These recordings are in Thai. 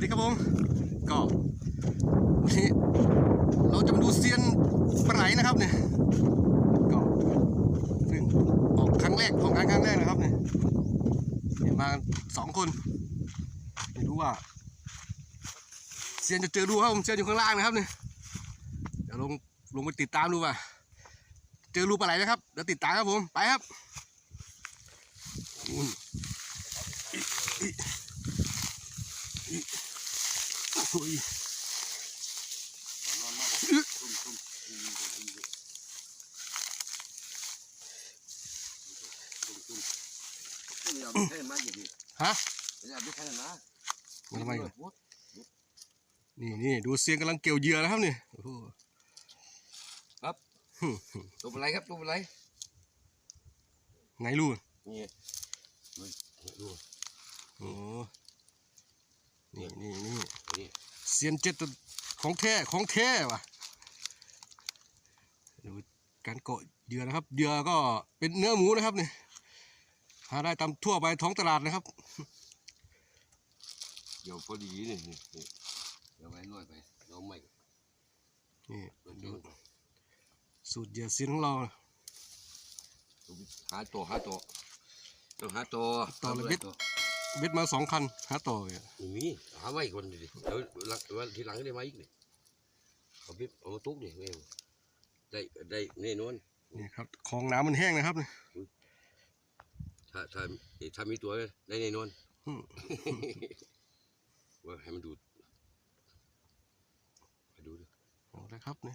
วัสดีครับผมก็วันนี้เราจะมาดูเซียนปลาไหลนะครับเนี่ยก็ซึ่งออกครั้งแรกของการครั้งแรกนะครับเนี่ยเนี่ยมากันสองคนไม่รู้ว่าเซียนจะเจอดูครับผมเซียนอยู่ข้างล่างนะครับเนี่ยเดี๋ยวลงลงไปติดตามดูว่าเจอรูปลาไหลนะครับเดี๋ยวติดตามครับผมไปครับอิอิอิโอ้ยนี่เราไม่ใช่มาอย่างนี้ ฮะไม่ใช่ไม่ใช่นะมาทำไมกันนี่นี่ดูเซียนกำลังเกี่ยวเหยื่อนะครับนี่โอ้โหตัวอะไรครับตัวอะไรไหนรู้นี่ดูโอ้นี่นี่นี่นี่ เซียนเจ็ดตัวของแท้ของแท้ว่ะดูการเกาะเหยื่อนะครับเหยื่อก็เป็นเนื้อหมูนะครับนี่หาได้ตามทั่วไปท้องตลาดนะครับ เดี๋ยวพอดีนี่นี่นี่เดี๋ยวไปลอยไปเราไม่นี่เปิดดูดูสูตรเหยื่อเซียนของเราหาตัวหาตัวต้องหาตัวเบ็ด มาสองคันหาต่อเลยมีหาไว้คนดิเดี๋ยวหลังวันทีหลังได้มาอีกนี่เอาไปเอามาตุ๊กนี่แม่ได้ได้แน่นอนนี่ครับของน้ำมันแห้งนะครับนี่ถ้าถ้าถ้ามีตัวได้แน่นอนอืมว่าให้มันดูดไปดูดิเอาละครับนี่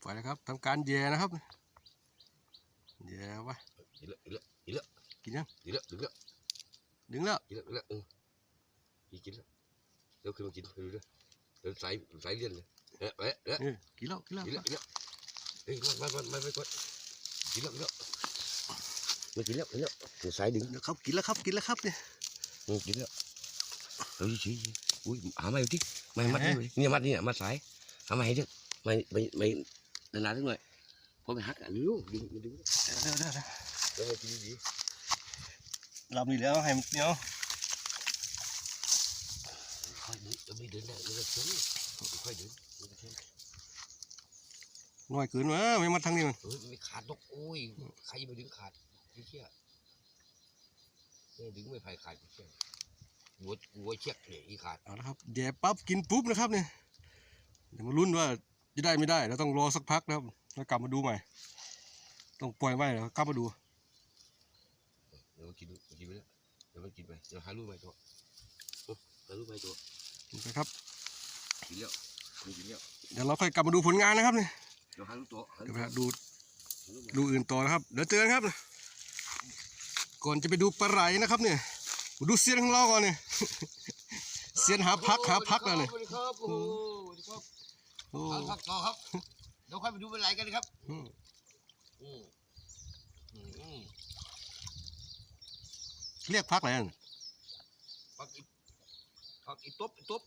ไปแล้วครับทำการแย่นะครับแย่วะ อีละอีละอีละกินยังอีละดึงละดึงแล้วอีละอีละเอออีกินละเดี๋ยวขึ้นมากินไปดูดิเดี๋ยวสายสายเลี่ยนเลยเอ๊ะเอ๊ะเอ๊ะเออกินแล้วกินแล้วอีละอีละเฮ้ยมามามามาไปก่อ นกินละกินละไม่กินแล้วกินแล้วเดี๋ยวสายดึงเดี๋ยวครับกินแล้วครับกินแล้วครับเนี่ยอืมกินแล้วเฮ้ยชี้อุ้ยหาไม่ที่ไม่มัดนี่เนี่ยมัดนี่เนี่ยมัดสายหาไม่ให้เด้อไม่ไม่ไม่นานๆสักหน่อยพอไปหักอะเร็วดึงดึงเดี๋ยวเดี๋ยวเดี๋ยวเดี๋ยวเดี๋ยวให้กินดีลำนี่แล้วให้มันเนาะๆค่อยดึงเดี๋ยวไม่เดินได้ไม่ได้เชื่อค่อยดึงไม่ได้เชื่อน้อยเกินวะไม่มาทางนี้มันเฮ้ยไม่ขาดนกโอ้ยใครจะไปดึงขาดไม่เชื่อเนี่ยดึงไม่ไผ่ขาดไม่เชื่อหัวหัวเชือกเนี่ยอีขาดเอาละครับแย่ปั๊บกินปุ๊บนะครับเนี่ยเดี๋ยวมาลุ้นว่าจะได้ไม่ได้เราต้องรอสักพักนะครับแล้วกลับมาดูใหม่ ต้องปล่อยไว้แล้วกลับมาดู เดี๋ยวมันกินมันกินไปแล้วเดี๋ยวมันกินไปเดี๋ยวหาลูกใหม่ตัวเออหาลูกใหม่ตัวกินไปครับกินแล้วมันกินแล้วเดี๋ยวเราค่อยกลับมาดูผลงานนะครับเนี่ยเดี๋ยวหาลูกตัวหาเดี๋ลูยวกไปตัวดูดูอื่นต่อนะครับเดี๋ยวเจอกันครับ ก่อนจะไปดูปลาไหลนะครับเนี่ยมาดูเซียนของเราก่อนเนี่ยเซียนหาพักหาพักแล้วเนี่ยสวัสดีครับโอ้โหสวัสดีครับโอ้หาพักต่อครับเดี๋ยวค่อยไปดูเป็นไรกันนะครับอืมอืมอืมอืม เรียกพักอะไรนั่นพักอีพักอีตุ๊บอีตุ๊บ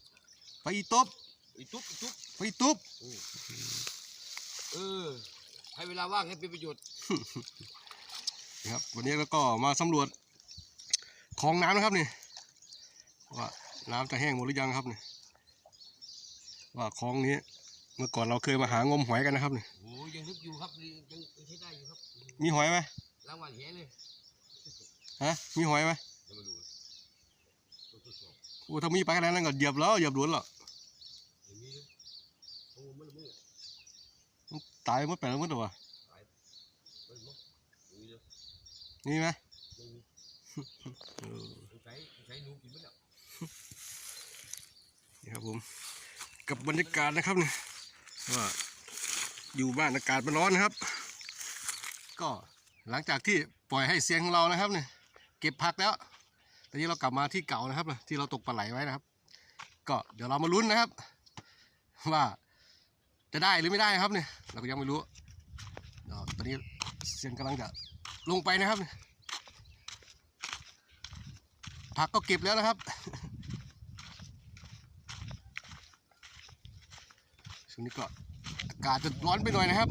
ไปอีตบอีตุ๊บอีตุ๊บไปอีตุบเออให้เวลาว่างให้เป็นประโยชน์ นะครับ วันนี้เราก็มาสำรวจคลองน้ำนะครับนี่ว่าน้ำจะแห้งหมดหรือยังครับนี่ว่าคลองนี้ เมื่อก่อนเราเคยมาหางมหอยกันนะครับนี่โอ้ยังนึกอยู่ครับยังยังยังใช้ได้อยู่ครับ มีหอยไหมรางวัลแหเลย ฮะ มีหอยไหมอู้ทดสอบโอ้ถ้ามีไปกันแล้วนั่นก็เหยียบแล้วเหยียบหลวนแล้วอย่างนี้นะโอ้มันมึงมันตายหมดไปแล้วหมดตัวมันมึงอย่างนี้เลยนี่ไหมนี่ครับผม กับบรรยากาศนะครับเนี่ยว่าอยู่บ้านอากาศมันร้อนนะครับ ก็หลังจากที่ปล่อยให้เสียงของเรานะครับเนี่ย เก็บผักแล้วตอนนี้เรากลับมาที่เก่านะครับ ที่เราตกปลาไหลไว้นะครับ ก็เดี๋ยวเรามาลุ้นนะครับ ว่าจะได้หรือไม่ได้ครับเนี่ย เราก็ยังไม่รู้ตอนนี้เสียงกำลังจะลงไปนะครับ ผักก็เก็บแล้วนะครับช่วงนี้ก็อากาศจะร้อนไปหน่อยนะครับ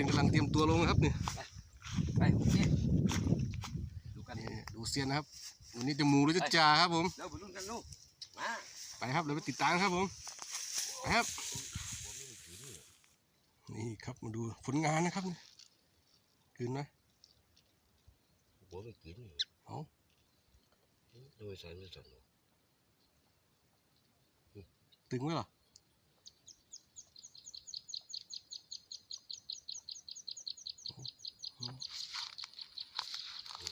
ซียนกำลังเตรียมตัวลงนะครับนี่ไปโอเคดูกันนี่ดูเซียนนะครับวันนี้จะหมูหรือจะจ่าครับผมแล้วไปลุ้นกันลูกมาไปครับเดี๋ยวไปติดตามครับผมไปครับ นี่ครับมาดูผลงานนะครับคืนไหมหัวไม่กินเอาทำไมใส่ไม่สั่นหรอตึงไว้เหรอ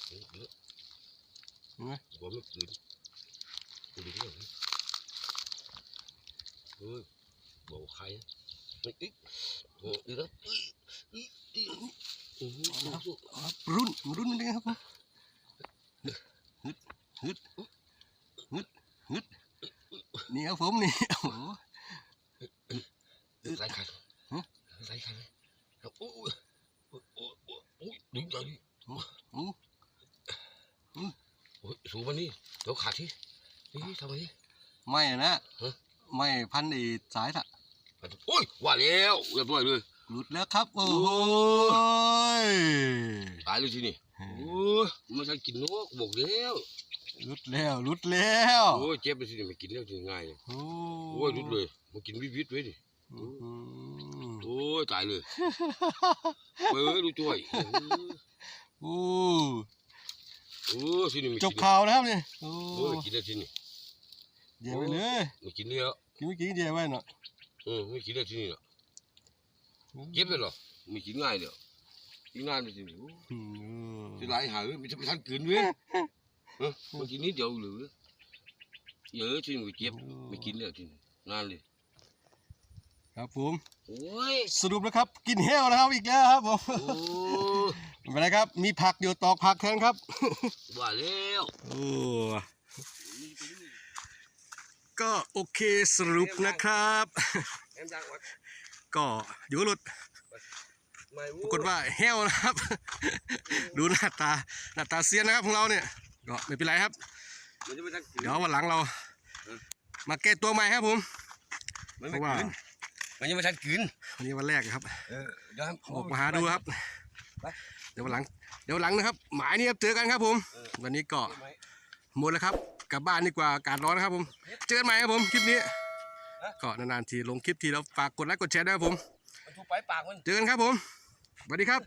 เยอะ เห็ นะหัวไม่กินดูดิเนี่ยเฮ้ยบอกใครไม่อีกโอ้ยแล้วอีอีอีเอาครับรุ่นรุ่นนเป็นไงครับฮึดฮึดฮึดฮึดนี่ครับผมนี่โอ้โห ใส่ขันใส่ขันโอ้ยโอ้ยโอ้ยโอ้ยดึงใจ โอ้ โอ้ยสูงมานี่เดี๋ ยวขาดที่นี่ทำไมนี่ ไม่นะฮะ ไม่พันไอ้สายละโอ้ยว่าแล้วเรียบร้อยเลยหลุดแล้วครับ โอ้โหตายเลยทีนี่โอ้ยไม่ใช่กินนกบอกแล้วหลุดแล้วหลุดแล้วโอ้ยเจ็บเลยทีนี่ไม่กินแล้วทีง่ายเลยโอ้โอ้ยรุดเลยมากินวิวิตไว้ดิอืมโอ้ยตายเลยเฮ้ยดูจ้วยโอ้ โอ้ยทีนี่ไม่จกิบนข่าวแล้วเนี่ยโอ้โอ้ยกินแล้วทีนี่เดี๋ยวไปเลยไม่กินแล้วกินไม่กินเดี๋ยวไว้เนาะเออไม่กินแล้วทีนี่เนาะเจ็บเลยเหรอไม่กินง่ายเลยกินง่ายเลยทีนี่อืมจะไหลหายไม่ใช่ไปทันกินเว้ยเออมากินนิดเดียวเหลือเยอะทีนี่ไม่เจ็บไม่กินแล้วทีนี่นานเลย ครับผมโอ้ยสรุปนะครับกินเฮลนะครับอีกแล้วครับผมโอ้ยไม่เป็นไรครับ มีผักอยู่ตอกผักแทนครับว่าแล้วโอ้ก็โอเคสรุปนะครับแอมดังวะก็อยู่หลุดไม่ปรากฏว่าแห้วนะครับ ดูหน้าตาหน้าตาเซียนนะครับของเราเนี่ยก็ไม่เป็นไรครับมันจะไปทันเดี๋ยววันหลังเรา มาแก้ตัวใหม่ครับผมมันเพไม่ราะว่ากิน มันยังไม่ทันกินวันนี้วันแรกครับเออเดี๋ยวออกมาหาดูครับไปเดี๋ยววันหลัง เดี๋ยววันหลังนะครับ หมายนี้ครับเจอกันครับผม วันนี้ก็หมดแล้วครับ กลับบ้านดีกว่าอากาศร้อนนะครับผม เจอกันใหม่ครับผมคลิปนี้ก็นานๆทีลงคลิปทีแล้วฝากกดไลค์กดแชร์ด้วยครับผมมันถูกไปปากมันเจอกันครับผมสวัสดีครับ